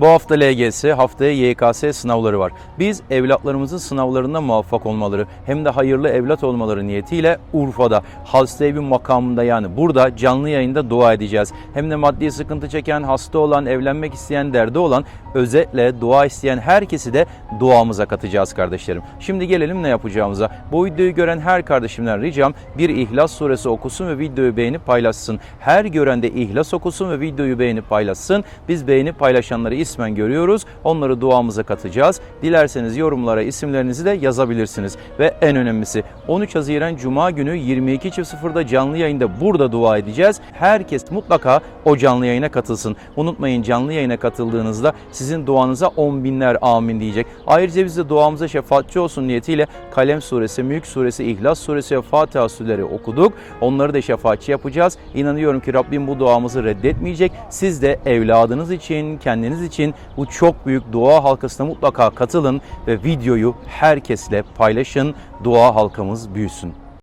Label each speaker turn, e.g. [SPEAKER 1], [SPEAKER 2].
[SPEAKER 1] Bu hafta LGS, haftaya YKS sınavları var. Biz evlatlarımızın sınavlarında muvaffak olmaları hem de hayırlı evlat olmaları niyetiyle Urfa'da, Hasta Evi makamında yani burada canlı yayında dua edeceğiz. Hem de maddi sıkıntı çeken, hasta olan, evlenmek isteyen, derdi olan, özetle dua isteyen herkesi de duamıza katacağız kardeşlerim. Şimdi gelelim ne yapacağımıza. Bu videoyu gören her kardeşimden ricam bir İhlas suresi okusun ve videoyu beğenip paylaşsın. Her gören de İhlas okusun ve videoyu beğenip paylaşsın. Biz beğenip paylaşanları ismen görüyoruz. Onları duamıza katacağız. Dilerseniz yorumlara isimlerinizi de yazabilirsiniz. Ve en önemlisi 13 Haziran Cuma günü 22.00'da canlı yayında burada dua edeceğiz. Herkes mutlaka o canlı yayına katılsın. Unutmayın canlı yayına katıldığınızda sizin duanıza on binler amin diyecek. Ayrıca biz de duamıza şefaatçi olsun niyetiyle Kalem suresi, Mülk suresi, İhlas suresi ve Fatiha sureleri okuduk. Onları da şefaatçi yapacağız. İnanıyorum ki Rabbim bu duamızı reddetmeyecek. Siz de evladınız için, kendiniz için bu çok büyük dua halkasına mutlaka katılın ve videoyu herkesle paylaşın. Dua halkamız büyüsün.